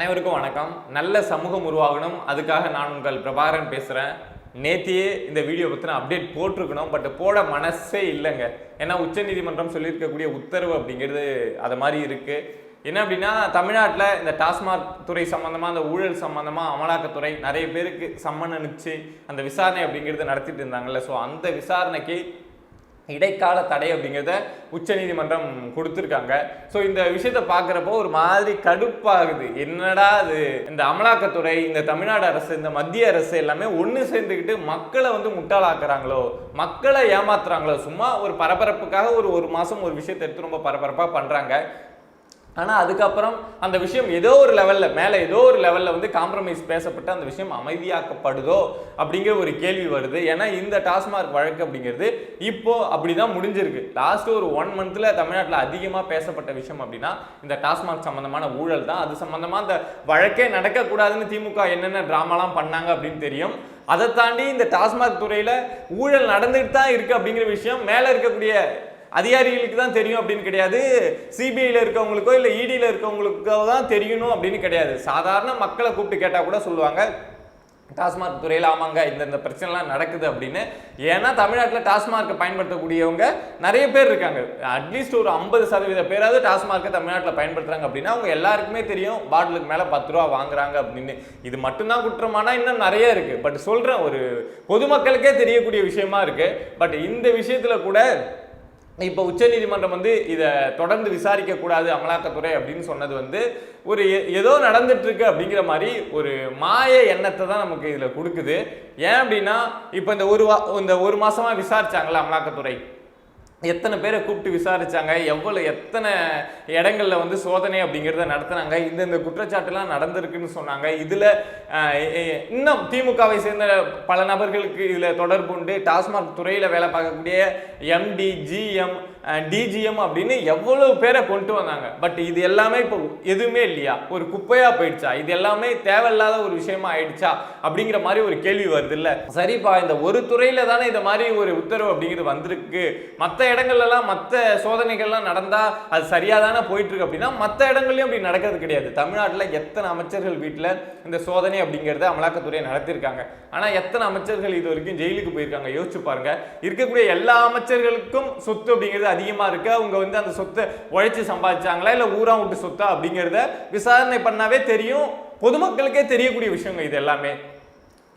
அனைவருக்கும் வணக்கம். நல்ல சமூகம் உருவாகணும். அதுக்காக நான் உங்கள் பிரபாகரன் பேசுகிறேன் நேத்தியே இந்த வீடியோ பற்றின அப்டேட் போட்டிருக்கணும் பட் போட மனசே இல்லைங்க. ஏன்னா உச்சநீதிமன்றம் சொல்லியிருக்கக்கூடிய உத்தரவு அப்படிங்கிறது அது மாதிரி இருக்குது என்ன அப்படின்னா தமிழ்நாட்டில் இந்த டாஸ்மாக் துறை சம்மந்தமாக அந்த ஊழல் சம்மந்தமாக அமலாக்கத்துறை நிறைய பேருக்கு சம்மன் அனுப்பிச்சு அந்த விசாரணை அப்படிங்கிறது நடத்திட்டு இருந்தாங்கல்ல. ஸோ அந்த விசாரணைக்கு இடைக்கால தடை அப்படிங்கிறத உச்சநீதிமன்றம் கொடுத்துருக்காங்க. ஸோ இந்த விஷயத்தை பார்க்குறப்போ ஒரு மாதிரி கடுப்பாகுது. என்னடா அது இந்த அமலாக்கத்துறை இந்த தமிழ்நாடு அரசு இந்த மத்திய அரசு எல்லாமே ஒன்று சேர்ந்துக்கிட்டு மக்களை வந்து முட்டாளாக்குறாங்களோ? மக்களை ஏமாத்துறாங்களோ? சும்மா ஒரு பரபரப்புக்காக ஒரு ஒரு மாதம் ஒரு விஷயத்தை எடுத்து ரொம்ப பரபரப்பாக பண்ணுறாங்க ஆனால் அதுக்கப்புறம் அந்த விஷயம் ஏதோ ஒரு லெவலில் மேலே ஏதோ ஒரு லெவலில் வந்து காம்ப்ரமைஸ் பேசப்பட்டு அந்த விஷயம் அமைதியாக்கப்படுதோ அப்படிங்கிற ஒரு கேள்வி வருது. ஏன்னா இந்த டாஸ்மார்க் வழக்கு அப்படிங்கிறது இப்போது அப்படி தான் முடிஞ்சிருக்கு. லாஸ்ட்டு ஒரு ஒன் மந்த்தில் தமிழ்நாட்டில் அதிகமாக பேசப்பட்ட விஷயம் அப்படின்னா இந்த டாஸ்மார்க் சம்மந்தமான ஊழல் தான். அது சம்மந்தமாக அந்த வழக்கே நடக்கக்கூடாதுன்னு திமுக என்னென்ன ட்ராமாலாம் பண்ணாங்க அப்படின்னு தெரியும். அதை தாண்டி இந்த டாஸ்மாக் துறையில் ஊழல் நடந்துட்டு தான் இருக்குது அப்படிங்கிற விஷயம் மேலே இருக்கக்கூடிய அதிகாரிகளுக்கு தான் தெரியும் அப்படின்னு கிடையாது. சிபிஐயில் இருக்கவங்களுக்கோ இல்லை இடியில் இருக்கவங்களுக்கோ தான் தெரியணும் அப்படின்னு கிடையாது. சாதாரண மக்களை கூப்பிட்டு கேட்டால் கூட சொல்லுவாங்க டாஸ்மாக் துறையில் ஆமாங்க இந்த இந்த பிரச்சனைலாம் நடக்குது அப்படின்னு. ஏன்னா தமிழ்நாட்டில் டாஸ்மார்க்கை பயன்படுத்தக்கூடியவங்க நிறைய பேர் இருக்காங்க. அட்லீஸ்ட் ஒரு ஐம்பது சதவீத பேராவது டாஸ்மார்க்கை தமிழ்நாட்டில் பயன்படுத்துறாங்க அப்படின்னா அவங்க எல்லாருக்குமே தெரியும் பாட்டிலுக்கு மேலே பத்து ரூபா வாங்குறாங்க அப்படின்னு. இது மட்டும்தான் குற்றமானா இன்னும் நிறைய இருக்குது பட் சொல்கிறேன் ஒரு பொதுமக்களுக்கே தெரியக்கூடிய விஷயமா இருக்குது பட் இந்த விஷயத்தில் கூட இப்போ உச்சநீதிமன்றம் வந்து இதை தொடர்ந்து விசாரிக்க கூடாது அமலாக்கத்துறை அப்படின்னு சொன்னது வந்து ஒரு எ- ஏதோ நடந்துட்டுருக்கு அப்படிங்கிற மாதிரி ஒரு மாய எண்ணத்தை தான் நமக்கு இதில் கொடுக்குது. ஏன் அப்படின்னா இப்போ இந்த ஒரு வா இந்த ஒரு மாதமாக விசாரிச்சாங்களா அமலாக்கத்துறை. எத்தனை பேரை கூப்பிட்டு விசாரித்தாங்க எவ்வளவு எத்தனை இடங்களில் வந்து சோதனை அப்படிங்கிறத நடத்துனாங்க இந்த இந்த குற்றச்சாட்டுலாம் நடந்திருக்குன்னு சொன்னாங்க. இதில் இன்னும் திமுகவை சேர்ந்த பல நபர்களுக்கு இதில் தொடர்பு உண்டு. டாஸ்மாக் துறையில் வேலை பார்க்கக்கூடிய எம்டி ஜிஎம் டிஜிஎம் அப்படின்னு எவ்வளவு பேரை கொண்டு வந்தாங்க. பட் இது எல்லாமே இப்போ எதுவுமே இல்லையா? ஒரு குப்பையா போயிடுச்சா? இது எல்லாமே தேவையில்லாத ஒரு விஷயமா ஆயிடுச்சா? அப்படிங்கிற மாதிரி ஒரு கேள்வி வருது இல்ல சரிப்பா இந்த ஒரு துறையில தானே இந்த மாதிரி ஒரு உத்தரவு அப்படிங்கிறது வந்திருக்கு. மற்ற இடங்கள்லாம் மற்ற சோதனைகள்லாம் நடந்தா அது சரியா தானே போயிட்டு இருக்கு அப்படின்னா மற்ற இடங்கள்லயும் அப்படி நடக்கிறது கிடையாது. தமிழ்நாட்டில் எத்தனை அமைச்சர்கள் வீட்டில் இந்த சோதனை அப்படிங்கிறத அமலாக்கத்துறை நடத்தியிருக்காங்க. ஆனா எத்தனை அமைச்சர்கள் இது வரைக்கும் ஜெயிலுக்கு போயிருக்காங்க? யோசிச்சு பாருங்க. இருக்கக்கூடிய எல்லா அமைச்சர்களுக்கும் சொத்து அப்படிங்கிறது அதிகமா இருக்க அவங்க வந்து அந்த சொத்தை உழைச்சி சம்பாதிச்சாங்களா இல்லை ஊரா விட்டு சொத்தா அப்படிங்கிறத விசாரணை பண்ணாவே தெரியும். பொதுமக்களுக்கே தெரியக்கூடிய விஷயங்க இது எல்லாமே.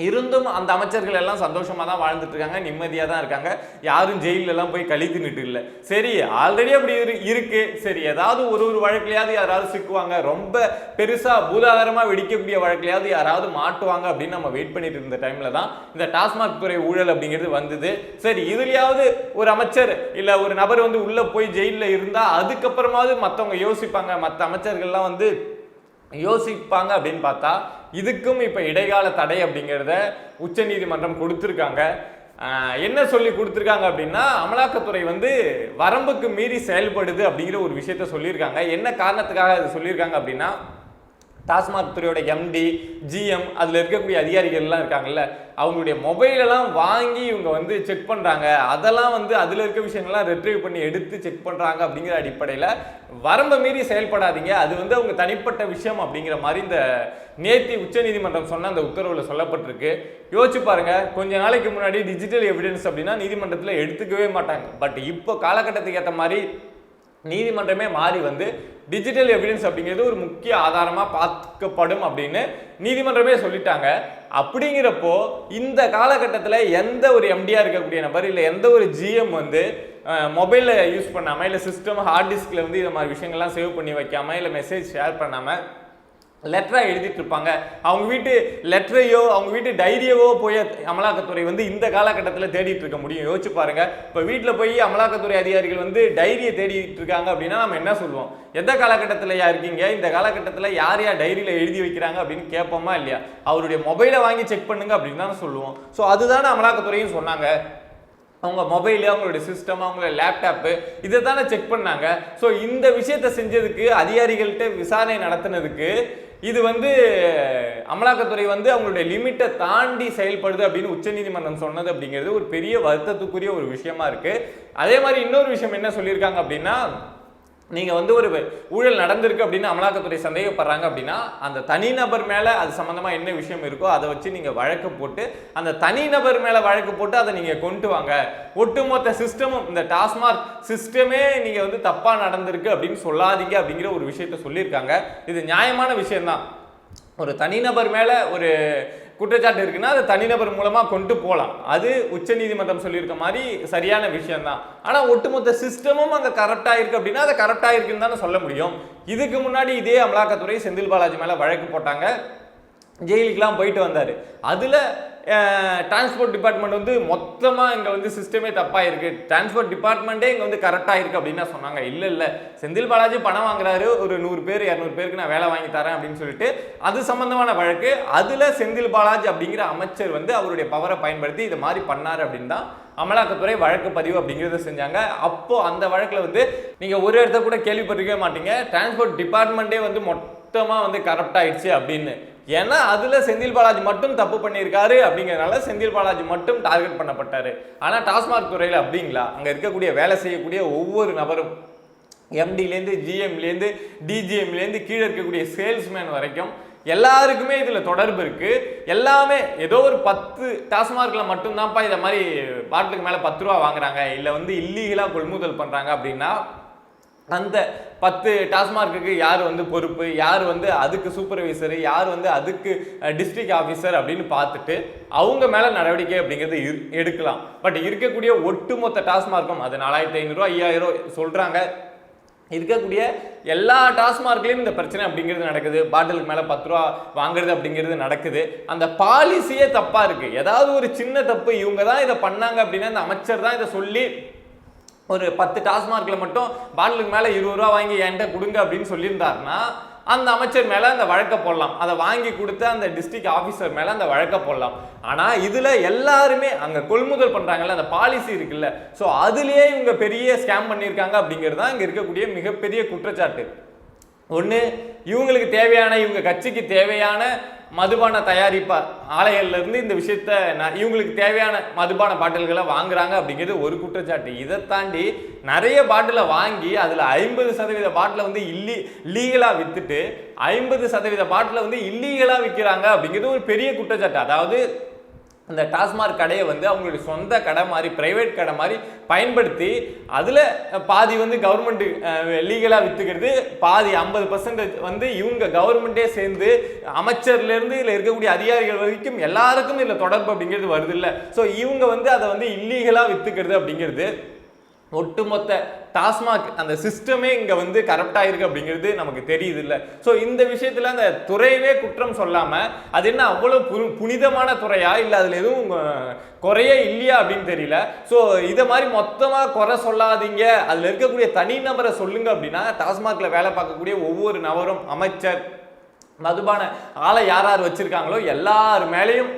இருந்தும் அந்த அமைச்சர்கள் எல்லாம் சந்தோஷமாக தான் வாழ்ந்துட்டு இருக்காங்க நிம்மதியாக தான் இருக்காங்க. யாரும் ஜெயிலெல்லாம் போய் கழி தின்னுட்டு இல்லை. சரி ஆல்ரெடி அப்படி இரு- இருக்கு. சரி ஏதாவது ஒரு ஒரு வழக்குலையாவது யாராவது சிக்குவாங்க. ரொம்ப பெருசாக பூதாகரமாக வெடிக்கக்கூடிய வழக்கிலையாவது யாராவது மாட்டுவாங்க அப்படின்னு நம்ம வெயிட் பண்ணிட்டு இருந்த டைம்ல தான் இந்த டாஸ்மாக் துறை ஊழல் அப்படிங்கிறது வந்தது. சரி இதுலயாவது ஒரு அமைச்சர் இல்லை ஒரு நபர் வந்து உள்ளே போய் ஜெயிலில் இருந்தால் அதுக்கப்புறமாவது மற்றவங்க யோசிப்பாங்க. மற்ற அமைச்சர்கள்லாம் வந்து யோசிப்பாங்க அப்படின்னு பார்த்தா இதுக்கும் இப்போ இடைக்கால தடை அப்படிங்கிறத உச்சநீதிமன்றம் கொடுத்துருக்காங்க. என்ன சொல்லி கொடுத்துருக்காங்க அப்படின்னா அமலாக்கத்துறை வந்து வரம்புக்கு மீறி செயல்படுது அப்படிங்கிற ஒரு விஷயத்த சொல்லியிருக்காங்க. என்ன காரணத்துக்காக அது சொல்லியிருக்காங்க அப்படின்னா டாஸ்மாக் துறையோட எம்டி ஜிஎம் அதில் இருக்கக்கூடிய அதிகாரிகள்லாம் இருக்காங்கல்ல அவங்களுடைய மொபைலெல்லாம் வாங்கி இவங்க வந்து செக் பண்ணுறாங்க அதெல்லாம் வந்து அதில் இருக்க விஷயங்கள்லாம் ரெட்ரீவ் பண்ணி எடுத்து செக் பண்ணுறாங்க அப்படிங்கிற அடிப்படையில் வரம்பை மீறி செயல்படாதீங்க. அது வந்து அவங்க தனிப்பட்ட விஷயம் அப்படிங்கிற மாதிரி இந்த நேத்தி உச்சநீதிமன்றம் சொன்ன அந்த உத்தரவில் சொல்லப்பட்டிருக்கு. யோசிச்சு பாருங்க கொஞ்ச நாளைக்கு முன்னாடி டிஜிட்டல் எவிடன்ஸ் அப்படின்னா நீதிமன்றத்தில் எடுத்துக்கவே மாட்டாங்க. பட் இப்போ காலகட்டத்துக்கு ஏற்ற மாதிரி நீதிமன்றமே மாறி வந்து டிஜிட்டல் எவிடன்ஸ் அப்படிங்கிறது ஒரு முக்கிய ஆதாரமாக பார்க்கப்படும் அப்படின்னு நீதிமன்றமே சொல்லிட்டாங்க. அப்படிங்கிறப்போ இந்த காலகட்டத்தில் எந்த ஒரு எம்டியாக இருக்கக்கூடிய நபர் இல்லை எந்த ஒரு ஜிஎம் வந்து மொபைலில் யூஸ் பண்ணாமல் இல்லை சிஸ்டம் ஹார்ட் டிஸ்கில் வந்து இந்த மாதிரி விஷயங்கள்லாம் சேவ் பண்ணி வைக்காமல் இல்லை மெசேஜ் ஷேர் பண்ணாமல் லெட்டராக எழுதிட்டு இருப்பாங்க அவங்க வீட்டு லெட்டரையோ அவங்க வீட்டு டைரியவோ போய் அமலாக்கத்துறை வந்து இந்த காலகட்டத்தில் தேடிட்டு இருக்க முடியும். யோசிச்சு பாருங்க. இப்போ வீட்டில் போய் அமலாக்கத்துறை அதிகாரிகள் வந்து டைரியை தேடிட்டு இருக்காங்க அப்படின்னா நம்ம என்ன சொல்லுவோம்? எந்த காலகட்டத்தில் யா இருக்கீங்க? இந்த காலகட்டத்தில் யார் யார் டைரியில் எழுதி வைக்கிறாங்க அப்படின்னு கேட்போமா இல்லையா? அவருடைய மொபைலை வாங்கி செக் பண்ணுங்க அப்படின்னு தானே சொல்லுவோம். ஸோ அதுதானே அமலாக்கத்துறையும் சொன்னாங்க. அவங்க மொபைலு அவங்களுடைய சிஸ்டம் அவங்களுடைய லேப்டாப்பு இதை தானே செக் பண்ணாங்க. ஸோ இந்த விஷயத்தை செஞ்சதுக்கு அதிகாரிகள்கிட்ட விசாரணை நடத்தினதுக்கு இது வந்து அமலாக்கத்துறை வந்து அவங்களுடைய லிமிட்டை தாண்டி செயல்படுது அப்படின்னு உச்சநீதிமன்றம் சொன்னது அப்படிங்கிறது ஒரு பெரிய வருத்தத்துக்குரிய ஒரு விஷயமா இருக்கு. அதே மாதிரி இன்னொரு விஷயம் என்ன சொல்லியிருக்காங்க அப்படின்னா நீங்கள் வந்து ஒரு ஊழல் நடந்திருக்கு அப்படின்னு அமலாக்கத்துறை சந்தேகப்படுறாங்க அப்படின்னா அந்த தனிநபர் மேலே அது சம்மந்தமாக என்ன விஷயம் இருக்கோ அதை வச்சு நீங்கள் வழக்கு போட்டு அந்த தனிநபர் மேலே வழக்கு போட்டு அதை நீங்கள் கொண்டு வாங்க. ஒட்டுமொத்த சிஸ்டமும் இந்த டாஸ்மாக் சிஸ்டமே நீங்கள் வந்து தப்பாக நடந்திருக்கு அப்படின்னு சொல்லாதீங்க அப்படிங்கிற ஒரு விஷயத்த சொல்லியிருக்காங்க. இது நியாயமான விஷயம்தான். ஒரு தனிநபர் மேலே ஒரு குற்றச்சாட்டு இருக்குன்னா அதை தனிநபர் மூலமாக கொண்டு போகலாம் அது உச்சநீதிமன்றம் சொல்லியிருக்க மாதிரி சரியான விஷயம்தான். ஆனால் ஒட்டுமொத்த சிஸ்டமும் அங்கே கரெக்டாக இருக்குது அப்படின்னா அதை கரெக்டாக இருக்குன்னு தானே சொல்ல முடியும். இதுக்கு முன்னாடி இதே அமலாக்கத்துறை செந்தில் பாலாஜி மேலே வழக்கு போட்டாங்க. ஜெயிலுக்கெலாம் போயிட்டு வந்தார். அதில் டிரான்ஸ்போர்ட் டிபார்ட்மெண்ட் வந்து மொத்தமாக இங்கே வந்து சிஸ்டமே தப்பாக இருக்குது டிரான்ஸ்போர்ட் டிபார்ட்மெண்ட்டே இங்கே வந்து கரெக்டாக இருக்குது அப்படின்னு சொன்னாங்க. இல்லை இல்லை. செந்தில் பாலாஜி பணம் வாங்குறாரு. ஒரு நூறு பேர் இரநூறு பேருக்கு நான் வேலை வாங்கி தரேன் அப்படின்னு சொல்லிட்டு அது சம்மந்தமான வழக்கு. அதில் செந்தில் பாலாஜி அப்படிங்கிற அமைச்சர் வந்து அவருடைய பவரை பயன்படுத்தி இது மாதிரி பண்ணார் அப்படின்னு தான் அமலாக்கத்துறை வழக்கு பதிவு அப்படிங்கிறத செஞ்சாங்க. அப்போது அந்த வழக்கில் வந்து நீங்கள் ஒரு இடத்த கூட கேள்விப்பட்டிருக்கவே மாட்டீங்க. டிரான்ஸ்போர்ட் டிபார்ட்மெண்ட்டே வந்து மொத்தமாக வந்து கரப்ட் ஆயிடுச்சு அப்படின்னு. ஏன்னா அதில் செந்தில் பாலாஜி மட்டும் தப்பு பண்ணியிருக்காரு அப்படிங்கிறனால செந்தில் பாலாஜி மட்டும் டார்கெட் பண்ணப்பட்டார். ஆனால் டாஸ்மாக் துறையில் அப்படிங்களா? அங்கே இருக்கக்கூடிய வேலை செய்யக்கூடிய ஒவ்வொரு நபரும் எம்டிலேருந்து ஜிஎம்லேருந்து டிஜிஎம்லேருந்து கீழே இருக்கக்கூடிய சேல்ஸ்மேன் வரைக்கும் எல்லாருக்குமே இதில் தொடர்பு இருக்குது எல்லாமே ஏதோ ஒரு பத்து டாஸ்மார்க்கில் மட்டும்தான்ப்பா இதை மாதிரி பாட்டிலுக்கு மேலே பத்து ரூபா வாங்குறாங்க. இல்லை வந்து இல்லீகலாக கொள்முதல் பண்ணுறாங்க அப்படின்னா அந்த பத்து டாஸ்மார்க்குக்கு யார் வந்து பொறுப்பு யார் வந்து அதுக்கு சூப்பர்வைசரு யார் வந்து அதுக்கு டிஸ்ட்ரிக்ட் ஆஃபீஸர் அப்படின்னு பார்த்துட்டு அவங்க மேலே நடவடிக்கை அப்படிங்கிறது எடுக்கலாம். பட் இருக்கக்கூடிய ஒட்டுமொத்த டாஸ்மார்க்கும் அது நாலாயிரத்தி ஐநூறுரூவா ஐயாயிரம் சொல்கிறாங்க இருக்கக்கூடிய எல்லா டாஸ்மார்க்லேயும் இந்த பிரச்சனை அப்படிங்கிறது நடக்குது. பாட்டிலுக்கு மேலே பத்து ரூபா வாங்குறது அப்படிங்கிறது நடக்குது. அந்த பாலிசியே தப்பாக இருக்குது ஏதாவது ஒரு சின்ன தப்பு இவங்க தான் இதை பண்ணாங்க அப்படின்னா இந்த அமைச்சர் தான் இதை சொல்லி ஒரு பத்து டாஸ்மார்க்கில் மட்டும் பாட்டிலுக்கு மேலே இருபது ரூபா வாங்கி என்கிட்ட கொடுங்க அப்படின்னு சொல்லியிருந்தாருன்னா அந்த அமைச்சர் மேலே அந்த வழக்கை போடலாம். அதை வாங்கி கொடுத்த அந்த டிஸ்ட்ரிக்ட் ஆஃபீஸர் மேலே அந்த வழக்கை போடலாம். ஆனால் இதில் எல்லாருமே அங்கே கொள்முதல் பண்ணுறாங்கல்ல அந்த பாலிசி இருக்குல்ல. ஸோ அதுலேயே இவங்க பெரிய ஸ்கேம் பண்ணியிருக்காங்க அப்படிங்கிறது தான் இங்கே இருக்கக்கூடிய மிகப்பெரிய குற்றச்சாட்டு. ஒன்று இவங்களுக்கு தேவையான இவங்க கட்சிக்கு தேவையான மதுபான தயாரிப்பா ஆலைகள்லேருந்து இந்த விஷயத்த இவங்களுக்கு தேவையான மதுபான பாட்டில்களை வாங்குறாங்க அப்படிங்கிறது ஒரு குற்றச்சாட்டு. இதை தாண்டி நிறைய பாட்டிலை வாங்கி அதில் ஐம்பது சதவீத பாட்டிலை வந்து இல்லி லீகலாக விற்றுட்டு ஐம்பது சதவீத பாட்டிலை வந்து இல்லீகலாக விற்கிறாங்க அப்படிங்கிறது ஒரு பெரிய குற்றச்சாட்டு. அதாவது அந்த டாஸ்மாக் கடையை வந்து அவங்களுடைய சொந்த கடை மாதிரி ப்ரைவேட் கடை மாதிரி பயன்படுத்தி அதில் பாதி வந்து கவர்மெண்ட்டு லீகலாக விற்றுக்கிறது பாதி ஐம்பது பர்சன்டேஜ் வந்து இவங்க கவர்மெண்ட்டே சேர்ந்து அமைச்சர்லேருந்து இதில் இருக்கக்கூடிய அதிகாரிகள் வரைக்கும் எல்லாருக்கும் இதில் தொடர்பு அப்படிங்கிறது வருது இல்லை. ஸோ இவங்க வந்து அதை வந்து இல்லீகலாக விற்றுக்கிறது அப்படிங்கிறது ஒட்டுமொத்த டாஸ்மாக் அந்த சிஸ்டமே இங்கே வந்து கரப்டா இருக்கு அப்படிங்கிறது நமக்கு தெரியுது இல்லை ஸோ இந்த விஷயத்தில் அந்த துறையவே குற்றம் சொல்லாமல் அது என்ன அவ்வளோ புனி- புனிதமான துறையா? இல்லை அதில் எதுவும் குறைய குறையே இல்லையா அப்படின்னு தெரியல. ஸோ இதை மாதிரி மொத்தமாக குறை சொல்லாதீங்க. அதில் இருக்கக்கூடிய தனிநபரை சொல்லுங்க அப்படின்னா டாஸ்மாகில் வேலை பார்க்கக்கூடிய ஒவ்வொரு நபரும் அமைச்சர் மதுபான ஆளை யார் யார் வச்சுருக்காங்களோ எல்லார் மேலேயும்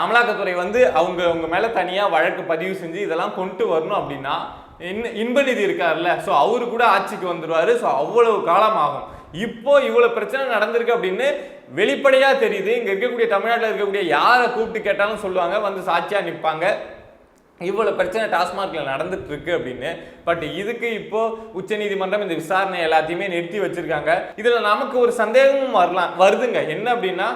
அமலாக்கத்துறை வந்து அவங்க அவங்க மேலே தனியாக வழக்கு பதிவு செஞ்சு இதெல்லாம் கொண்டு வரணும் அப்படின்னா இன் இன்பநிதி இருக்கார்ல ஸோ அவர் கூட ஆட்சிக்கு வந்துடுவார் ஸோ அவ்வளவு காலம் ஆகும் இப்போ இவ்வளோ பிரச்சனை நடந்திருக்கு அப்படின்னு வெளிப்படையாக தெரியுது. இங்கே இருக்கக்கூடிய தமிழ்நாட்டில் இருக்கக்கூடிய யாரை கூப்பிட்டு கேட்டாலும் சொல்லுவாங்க வந்து சாட்சியாக நிற்பாங்க இவ்வளோ பிரச்சனை டாஸ்மார்க்ல நடந்துட்டு இருக்கு அப்படின்னு. பட் இதுக்கு இப்போ உச்சநீதிமன்றம் இந்த விசாரணை எல்லாத்தையுமே நிறுத்தி வச்சிருக்காங்க. இதில் நமக்கு ஒரு சந்தேகமும் வரலாம் வருதுங்க. என்ன அப்படின்னா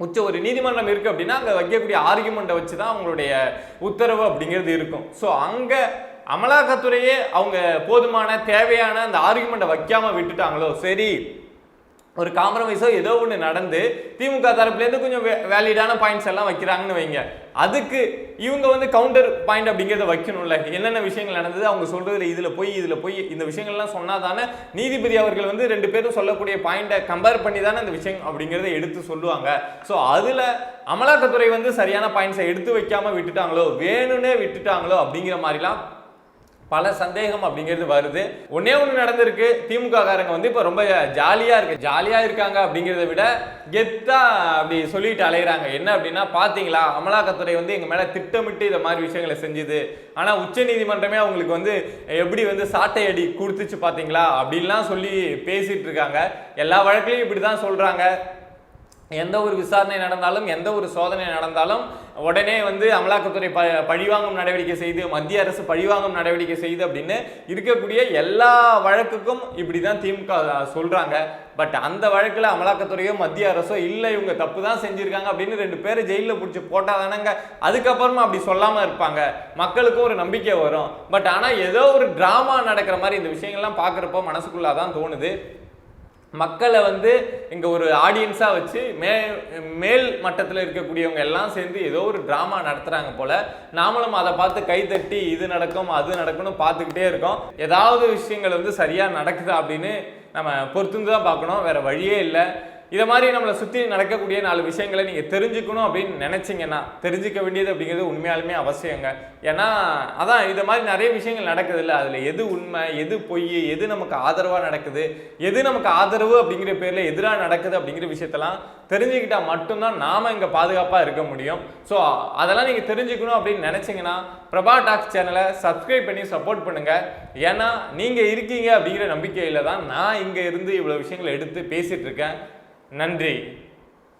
உச்ச ஒரு நீதிமன்றம் இருக்கு அப்படின்னா அங்கே வைக்கக்கூடிய ஆர்குமெண்ட்டை வச்சு தான் அவங்களுடைய உத்தரவு அப்படிங்கிறது இருக்கும். ஸோ அங்கே அமலாக்கத்துறையே அவங்க போதுமான தேவையான அந்த ஆர்குமெண்ட்டை வைக்காமல் விட்டுட்டாங்களோ? சரி. ஒரு காம்ப்ரமைஸோ ஏதோ ஒன்று நடந்து திமுக தரப்புலேருந்து கொஞ்சம் வேலிடான பாயிண்ட்ஸ் எல்லாம் வைக்கிறாங்கன்னு வைங்க. அதுக்கு இவங்க வந்து கவுண்டர் பாயிண்ட் அப்படிங்கிறத வைக்கணும்ல. என்னென்ன விஷயங்கள் நடந்தது அவங்க சொல்றதுல இதில் போய் இதில் போய் இந்த விஷயங்கள்லாம் சொன்னாதானே நீதிபதி அவர்கள் வந்து ரெண்டு பேரும் சொல்லக்கூடிய பாயிண்டை கம்பேர் பண்ணி தானே அந்த விஷயம் அப்படிங்கிறத எடுத்து சொல்லுவாங்க. ஸோ அதில் அமலாக்கத்துறை வந்து சரியான பாயிண்ட்ஸை எடுத்து வைக்காமல் விட்டுட்டாங்களோ வேணும்னே விட்டுட்டாங்களோ அப்படிங்கிற மாதிரிலாம் பல சந்தேகம் அப்படிங்கிறது வருது. ஒன்னே ஒன்று நடந்திருக்கு. திமுக காரங்க வந்து இப்போ ரொம்ப ஜாலியாக இருக்கு. ஜாலியாக இருக்காங்க அப்படிங்கிறத விட கெத்தா அப்படி சொல்லிட்டு அலையிறாங்க. என்ன அப்படின்னா பார்த்தீங்களா அமலாக்கத்துறை வந்து எங்கள் மேலே திட்டமிட்டு இந்த மாதிரி விஷயங்களை செஞ்சுது. ஆனால் உச்ச நீதிமன்றமே அவங்களுக்கு வந்து எப்படி வந்து சாட்டை அடி கொடுத்துச்சு பார்த்தீங்களா அப்படின்லாம் சொல்லி பேசிட்டு இருக்காங்க. எல்லா வழக்குலையும் இப்படி தான் சொல்கிறாங்க எந்த ஒரு விசாரணை நடந்தாலும் எந்த ஒரு சோதனை நடந்தாலும் உடனே வந்து அமலாக்கத்துறை ப பழிவாங்கும் நடவடிக்கை செய்து மத்திய அரசு பழிவாங்கும் நடவடிக்கை செய்து அப்படின்னு இருக்கக்கூடிய எல்லா வழக்குக்கும் இப்படி தான் திமுக சொல்கிறாங்க பட் அந்த வழக்கில் அமலாக்கத்துறையோ மத்திய அரசோ இல்லை இவங்க தப்பு தான் செஞ்சுருக்காங்க அப்படின்னு ரெண்டு பேரை ஜெயிலில் பிடிச்சி போட்டால் தானங்க. அதுக்கப்புறமா அப்படி சொல்லாமல் இருப்பாங்க. மக்களுக்கும் ஒரு நம்பிக்கை வரும். பட் ஆனால் ஏதோ ஒரு ட்ராமா நடக்கிற மாதிரி இந்த விஷயங்கள்லாம் பார்க்குறப்போ மனசுக்குள்ளே தான் தோணுது. மக்களை வந்து இங்கே ஒரு ஆடியன்ஸாக வச்சு மே மேல் மட்டத்தில் இருக்கக்கூடியவங்க எல்லாம் சேர்ந்து ஏதோ ஒரு ட்ராமா நடத்துகிறாங்க போல். நாமளும் அதை பார்த்து கைத்தட்டி இது நடக்கும் அது நடக்கும்னு பார்த்துக்கிட்டே இருக்கோம். ஏதாவது விஷயங்கள் வந்து சரியாக நடக்குதா அப்படின்னு நம்ம பொறுத்துந்து தான் பார்க்கணும். வேறு வழியே இல்லை. இதை மாதிரி நம்மளை சுற்றி நடக்கக்கூடிய நாலு விஷயங்களை நீங்கள் தெரிஞ்சுக்கணும் அப்படின்னு நினச்சிங்கன்னா தெரிஞ்சுக்க வேண்டியது அப்படிங்கிறது உண்மையாலுமே அவசியங்க. ஏன்னா அதான் இது மாதிரி நிறைய விஷயங்கள் நடக்குது இல்லை அதில் எது உண்மை எது பொய் எது நமக்கு ஆதரவாக நடக்குது எது நமக்கு ஆதரவு அப்படிங்கிற பேரில் எதிராக நடக்குது அப்படிங்கிற விஷயத்தெல்லாம் தெரிஞ்சுக்கிட்டால் மட்டும்தான் நாம் இங்கே பாதுகாப்பாக இருக்க முடியும். ஸோ அதெல்லாம் நீங்கள் தெரிஞ்சுக்கணும் அப்படின்னு நினச்சிங்கன்னா பிரபா டாக்ஸ் சேனலை சப்ஸ்கிரைப் பண்ணி சப்போர்ட் பண்ணுங்கள் ஏன்னா நீங்கள் இருக்கீங்க அப்படிங்கிற நம்பிக்கையில் தான் நான் இங்கே இருந்து இவ்வளோ விஷயங்களை எடுத்து பேசிகிட்டு இருக்கேன். நன்றி.